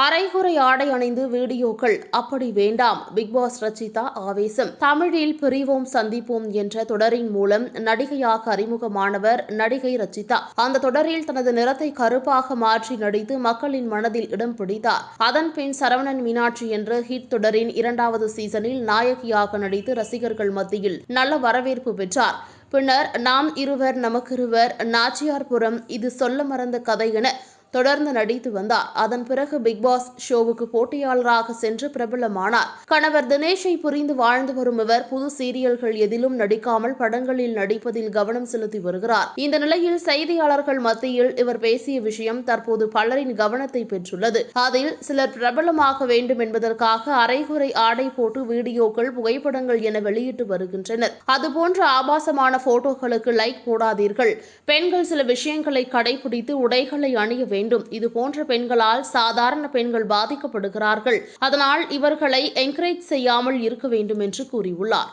அரைகுறை ஆடை அணிந்து வீடியோக்கள் அப்படி வேண்டாம் பிக்பாஸ் ரச்சிதா ஆவேசம். தமிழில் பிரிவோம் சந்திப்போம் என்ற தொடரின் மூலம் நடிகையாக அறிமுகமானவர் நடிகை ரச்சிதா. அந்த தொடரில் தனது நிறத்தை கருப்பாக மாற்றி நடித்து மக்களின் மனதில் இடம் பிடித்தார். அதன் பின் சரவணன் மீனாட்சி என்ற ஹிட் தொடரின் இரண்டாவது சீசனில் நாயகியாக நடித்து ரசிகர்கள் மத்தியில் நல்ல வரவேற்பு பெற்றார். பின்னர் நாம் இருவர் நமக்கிருவர் நாச்சியார்புரம் இது சொல்ல மறந்த கதை என தொடர்ந்து நடித்து வந்தார். அதன் பிறகு பிக்பாஸ் ஷோவுக்கு போட்டியாளராக சென்று பிரபலமானார். கணவர் தினேஷை புரிந்து வாழ்ந்து வரும் இவர் புது சீரியல்கள் எதிலும் நடிக்காமல் படங்களில் நடிப்பதில் கவனம் செலுத்தி வருகிறார். இந்த நிலையில் செய்தியாளர்கள் மத்தியில் இவர் பேசிய விஷயம் தற்போது பலரின் கவனத்தை பெற்றுள்ளது. அதில் சிலர் பிரபலமாக வேண்டும் என்பதற்காக அரைகுறை ஆடை போட்டு வீடியோக்கள் புகைப்படங்கள் என வெளியிட்டு வருகின்றனர். அதுபோன்ற ஆபாசமான போட்டோக்களுக்கு லைக் போடாதீர்கள். பெண்கள் சில விஷயங்களை கடைபிடித்து உடைகளை அணிய வேண்டும் வேண்டும். இது போன்ற பெண்களால் சாதாரண பெண்கள் பாதிக்கப்படுகிறார்கள். அதனால் இவர்களை என்கரேஜ் செய்யாமல் இருக்க வேண்டும் என்று கூறியுள்ளார்.